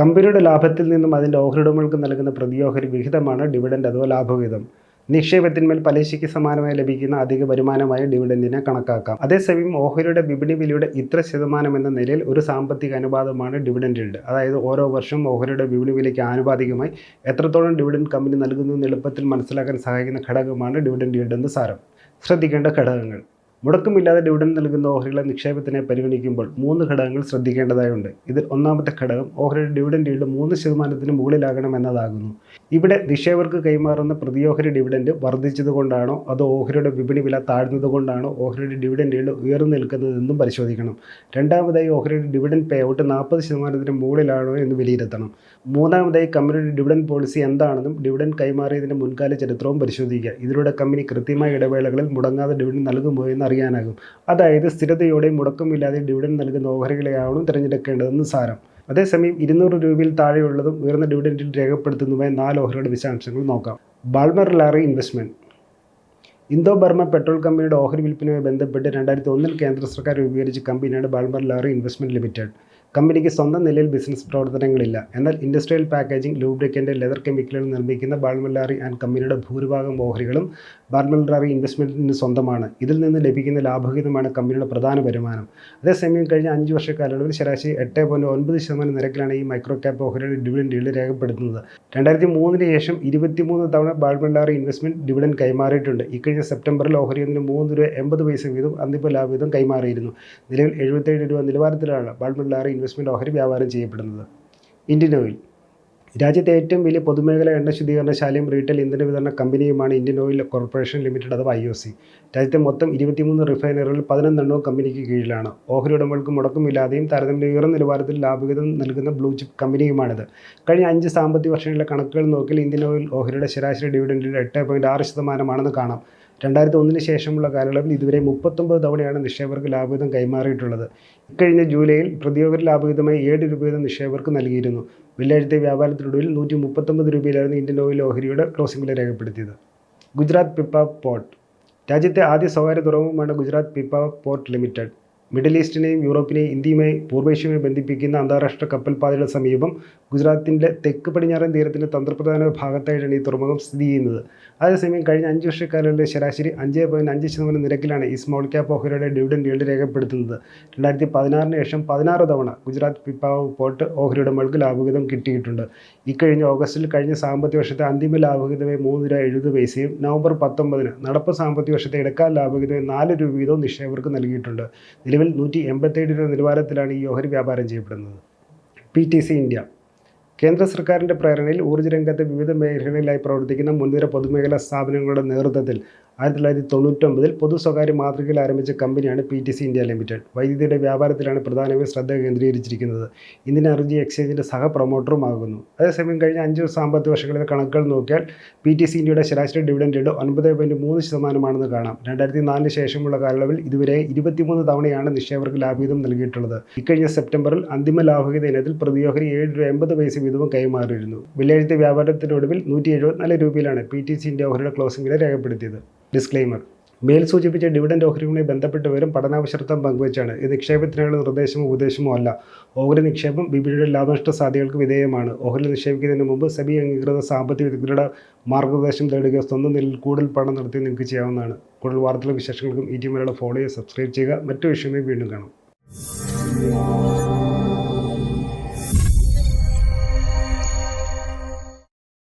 കമ്പനിയുടെ ലാഭത്തിൽ നിന്നും അതിന്റെ ഓഹരി ഉടമകൾക്ക് നൽകുന്ന പ്രതിയോഹരി വിഹിതമാണ് ഡിവിഡൻഡ് അഥവാ ലാഭവിഹിതം. നിക്ഷേപത്തിന്മേൽ പലിശയ്ക്ക് സമാനമായി ലഭിക്കുന്ന അധിക വരുമാനമായ ഡിവിഡൻഡിനെ കണക്കാക്കാം. അതേസമയം ഓഹരിയുടെ വിപണി വിലയുടെ ഇത്ര ശതമാനം എന്ന നിലയിൽ ഒരു സാമ്പത്തിക അനുപാതമാണ് ഡിവിഡൻഡ് yield. അതായത് ഓരോ വർഷവും ഓഹരിയുടെ വിപണി വിലയ്ക്ക് ആനുപാതികമായി എത്രത്തോളം ഡിവിഡൻഡ് കമ്പനി നൽകുന്നു എളുപ്പത്തിൽ മനസ്സിലാക്കാൻ സഹായിക്കുന്ന ഘടകമാണ് ഡിവിഡൻഡ് yield എന്ന് സാരം. ശ്രദ്ധിക്കേണ്ട ഘടകങ്ങൾ. മുടക്കമില്ലാതെ ഡിവിഡൻഡ് നൽകുന്ന ഓഹരികളെ നിക്ഷേപത്തിനെ പരിഗണിക്കുമ്പോൾ മൂന്ന് ഘടകങ്ങൾ ശ്രദ്ധിക്കേണ്ടതായുണ്ട്. ഇതിൽ ഒന്നാമത്തെ ഘടകം ഓഹരിയുടെ ഡിവിഡൻഡ് yield മൂന്ന് ശതമാനത്തിന് മുകളിലാകണം എന്നതാകുന്നു ഇവിടെ നിക്ഷേപകർക്ക് കൈമാറുന്ന പ്രതിയോഹരി ഡിവിഡൻഡ് വർദ്ധിച്ചതുകൊണ്ടാണോ അതോ ഓഹരിയുടെ വിപണി വില താഴ്ന്നതുകൊണ്ടാണോ ഓഹരിയുടെ ഡിവിഡൻഡ് yield ഉയർന്നു നിൽക്കുന്നതെന്നും പരിശോധിക്കണം. രണ്ടാമതായി ഓഹരിയുടെ ഡിവിഡൻഡ് പേ ഔട്ട് നാൽപ്പത് ശതമാനത്തിന് മുകളിലാണോ എന്ന് വിലയിരുത്തണം. മൂന്നാമതായി കമ്പനിയുടെ ഡിവിഡൻഡ് പോളിസി എന്താണെന്നും ഡിവിഡൻഡ് കൈമാറിയതിന്റെ മുൻകാല ചരിത്രവും പരിശോധിക്കുക. ഇതിലൂടെ കമ്പനി കൃത്യമായ ഇടവേളകളിൽ മുടങ്ങാതെ ഡിവിഡൻഡ് നൽകുമോ എന്ന് അറിയാനാകും. അതായത് സ്ഥിരതയോടെ മുടക്കമില്ലാതെ ഡിവിഡൻഡ് നൽകുന്ന ഓഹരികളെയാണ് തിരഞ്ഞെടുക്കേണ്ടതെന്ന് സാരം. അതേസമയം ഇരുന്നൂറ് രൂപയിൽ താഴെയുള്ളതും ഉയർന്ന ഡിവിഡൻഡിൽ രേഖപ്പെടുത്തുന്നതുമായ നാല് ഓഹരിയുടെ വിശദാംശങ്ങൾ നോക്കാം. Balmer Lawrie investment Indo Burma petrol കമ്പനിയുടെ ഓഹരി വിൽപ്പനയുമായി ബന്ധപ്പെട്ട് രണ്ടായിരത്തി ഒന്നിൽ കേന്ദ്ര സർക്കാർ രൂപീകരിച്ച കമ്പനിയാണ് ബാൾമർ ലാറി ഇൻവെസ്റ്റ്മെന്റ് ലിമിറ്റഡ്. കമ്പനിക്ക് സ്വന്തം നിലയിൽ ബിസിനസ് പ്രവർത്തനങ്ങളില്ല. എന്നാൽ ഇൻഡസ്ട്രിയൽ പാക്കേജിംഗ് ലൂബ്രിക്കന്റ് ലെതർ കെമിക്കലുകൾ നിർമ്മിക്കുന്ന ബാൾമല്ലാറി ആൻഡ് കമ്പനിയുടെ ഭൂരിഭാഗം ഓഹരികളും ബാൾമല്ലാറി ഇൻവെസ്റ്റ്മെന്റിന് സ്വന്തമാണ്. ഇതിൽ നിന്ന് ലഭിക്കുന്ന ലാഭഹിതമാണ് കമ്പനിയുടെ പ്രധാന വരുമാനം. അതേസമയം കഴിഞ്ഞ അഞ്ച് വർഷ കാലയളവിൽ ശരാശരി എട്ട് പോയിന്റ് ഒൻപത് ശതമാനം നിരക്കിലാണ് ഈ മൈക്രോ ക്യാപ്പ് ഓഹരിയുടെ ഡിവിഡൻ ഡീൽ രേഖപ്പെടുത്തുന്നത്. രണ്ടായിരത്തി മൂന്നിന് ശേഷം ഇരുപത്തിമൂന്ന് തവണ ബാൾമല്ലാറി ഇൻവെസ്റ്റ്മെന്റ് ഡിവിഡൻ കൈമാറിയിട്ടുണ്ട്. ഇക്കഴിഞ്ഞ സെപ്റ്റംബറിൽ ഓഹരി ഒന്നിന് മൂന്ന് രൂപ എൺപത് പൈസ വീതം അന്തിമ ലാഭവിഹിതം കൈമാറിയിരുന്നു. നിലവിൽ എഴുപത്തേഴ് രൂപ നിലവാരത്തിലാണ് ബാൾമല്ലാറി ഇൻവെസ്റ്റ്മെന്റ് ഓഹരി വ്യാപാരം ചെയ്യപ്പെടുന്നത്. Indian oil. രാജ്യത്തെ ഏറ്റവും വലിയ പൊതുമേഖല എണ്ണ ശുദ്ധീകരണശാലയും റീറ്റെയിൽ ഇന്ധന വിതരണ കമ്പനിയുമാണ് ഇന്ത്യൻ ഓയിൽ കോർപ്പറേഷൻ ലിമിറ്റഡ് അഥവാ ഐ ഒ സി. രാജ്യത്തെ മൊത്തം ഇരുപത്തിമൂന്ന് റിഫൈനറികളിൽ പതിനൊന്നെണ്ണവും കമ്പനിക്ക് കീഴിലാണ്. ഓഹരി ഉടമകൾക്ക് മുടക്കമില്ലാതെയും താരതമ്യം ഉയർന്ന നിലവാരത്തിൽ ലാഭവിഹിതം നൽകുന്ന ബ്ലൂ ചിപ്പ് കമ്പനിയുമാണിത്. കഴിഞ്ഞ അഞ്ച് സാമ്പത്തിക വർഷങ്ങളിലെ കണക്കുകൾ നോക്കിയാൽ ഇന്ത്യൻ ഓയിൽ ഓഹരിയുടെ ശരാശരി ഡിവിഡൻഡിൽ എട്ട് പോയിന്റ് ആറ് ശതമാനമാണെന്ന് കാണാം. രണ്ടായിരത്തി ഒന്നിന് ശേഷമുള്ള കാലയളവിൽ ഇതുവരെ മുപ്പത്തൊമ്പത് തവണയാണ് നിക്ഷേപകർക്ക് ലാഭവിഹിതം കൈമാറിയിട്ടുള്ളത്. ഇക്കഴിഞ്ഞ ജൂലൈയിൽ പ്രതിയോഗ ലാഭവിഹിതമായി ഏഴ് രൂപ വീതം നിക്ഷേപകർക്ക് നൽകിയിരുന്നു. വെള്ളിയാഴ്ചത്തെ വ്യാപാരത്തിനൊടുവിൽ നൂറ്റി മുപ്പത്തൊമ്പത് രൂപയിലായിരുന്നു ഇന്ത്യൻ ഓയിൽ ഓഹരിയുടെ ക്ലോസിംഗ് വില രേഖപ്പെടുത്തിയത്. ഗുജറാത്ത് പിപ്പ പോർട്ട്. രാജ്യത്തെ ആദ്യ സ്വകാര്യ തുറമുഖമാണ് Gujarat Pipavav port limited. Middle ഈസ്റ്റിനെയും യൂറോപ്പിനെയും ഇന്ത്യയുമായി പൂർവേഷ്യയുമായി ബന്ധിപ്പിക്കുന്ന അന്താരാഷ്ട്ര കപ്പൽപാതയുടെ സമീപം ഗുജറാത്തിന്റെ തെക്ക് പടിഞ്ഞാറൻ തീരത്തിന്റെ തന്ത്രപ്രധാന ഭാഗത്തായിട്ടാണ് ഈ തുറമുഖം സ്ഥിതി ചെയ്യുന്നത്. അതേസമയം കഴിഞ്ഞ അഞ്ച് വർഷക്കാലങ്ങളിലെ ശരാശരി അഞ്ച് പോയിന്റ് അഞ്ച് ശതമാനം നിരക്കിലാണ് ഈ സ്മോൾ ക്യാപ്പ് ഓഹരിയുടെ ഡിവിഡൻഡ് yield രേഖപ്പെടുത്തുന്നത്. രണ്ടായിരത്തി പതിനാറിന് ശേഷം പതിനാറ് തവണ ഗുജറാത്ത് പിപ്പാവ് പോർട്ട് ഓഹരി ഉടമകൾക്ക് ലാഭവിഹിതം കിട്ടിയിട്ടുണ്ട്. ഇക്കഴിഞ്ഞ ഓഗസ്റ്റിൽ കഴിഞ്ഞ സാമ്പത്തിക വർഷത്തെ അന്തിമ ലാഭവിഹിതമായി മൂന്ന് രൂപ എഴുപത് പൈസയും നവംബർ പത്തൊമ്പതിന് നടപ്പ് സാമ്പത്തിക വർഷത്തെ ഇടക്കാല ലാഭവിഹിതമായി നാല് രൂപ വീതവും നിക്ഷേപകർക്ക് നൽകിയിട്ടുണ്ട്. നിലവിൽ നൂറ്റി എൺപത്തേഴ് രൂപ നിലവാരത്തിലാണ് ഈ ഓഹരി വ്യാപാരം ചെയ്യപ്പെടുന്നത്. P T C India. കേന്ദ്ര സർക്കാരിന്റെ പ്രേരണയിൽ ഊർജ രംഗത്തെ വിവിധ മേഖലകളിലായി പ്രവർത്തിക്കുന്ന മുൻനിര പൊതുമേഖലാ സ്ഥാപനങ്ങളുടെ നേതൃത്വത്തിൽ ആയിരത്തി തൊള്ളായിരത്തി തൊണ്ണൂറ്റൊമ്പതിൽ പൊതു സ്വകാര്യ മാതൃകയിൽ ആരംഭിച്ച കമ്പനിയാണ് P T C India limited. വൈദ്യുതിയുടെ വ്യാപാരത്തിലാണ് പ്രധാനമായും ശ്രദ്ധ കേന്ദ്രീകരിച്ചിരിക്കുന്നത്. ഇന്ത്യൻ എനർജി എക്സ്ചേഞ്ചിന്റെ സഹ പ്രൊമോട്ടറും ആകുന്നു. അതേസമയം കഴിഞ്ഞ അഞ്ച് സാമ്പത്തിക വർഷങ്ങളിലെ കണക്കുകൾ നോക്കിയാൽ പി ടി സി ഇന്ത്യയുടെ ശരാശരി ഡിവിഡൻഡ് yield ഒൻപത് പോയിന്റ് മൂന്ന് ശതമാനമാണെന്ന് കാണാം. രണ്ടായിരത്തി നാലിന് ശേഷമുള്ള കാലയളവിൽ ഇതുവരെ ഇരുപത്തിമൂന്ന് തവണയാണ് നിക്ഷേപകർക്ക് ലാഭവിഹിതം നൽകിയിട്ടുള്ളത്. ഇക്കഴിഞ്ഞ സെപ്റ്റംബറിൽ അന്തിമ ലാഭ്യത ഇനത്തിൽ പ്രതിയോഹരി ഏഴ് രൂപ എൺപത് പൈസ വീതവും കൈമാറിയിരുന്നു. വെള്ളിയാഴ്ച വ്യാപാരത്തിനൊടുവിൽ നൂറ്റി എഴുപത്തിനാല് രൂപയിലാണ് പി ടി സി ഇന്ത്യ ഓഹരിയുടെ ക്ലോസിംഗ് വില രേഖപ്പെടുത്തിയത്. ഡിസ്ക്ലെയിമർ മേൽ സൂചിപ്പിച്ച ഡിവിഡൻഡ് ഓഹരികളുമായി ബന്ധപ്പെട്ടവരും പഠനാവശ്യത്വം പങ്കുവച്ചാണ്. ഇത് നിക്ഷേപത്തിനുള്ള നിർദ്ദേശമോ ഉപദേശമോ അല്ല. ഓഹരി നിക്ഷേപം വിപണിയുടെ ലാഭനഷ്ട സാധ്യതകൾക്ക് വിധേയമാണ്. ഓഹരി നിക്ഷേപിക്കുന്നതിന് മുമ്പ് സെബി അംഗീകൃത സാമ്പത്തിക വിദഗ്ധരുടെ മാർഗനിർദ്ദേശം തേടുക സ്വന്തം നിലയിൽ കൂടുതൽ പഠനം നടത്തി നിങ്ങൾക്ക് ചെയ്യാവുന്നതാണ്. കൂടുതൽ വാർത്തകളും വിശേഷങ്ങൾക്കും ഈ മലയാളം ഫോളോ ചെയ്യുക സബ്സ്ക്രൈബ് ചെയ്യുക. മറ്റു വിഷയമായി വീണ്ടും കാണാം.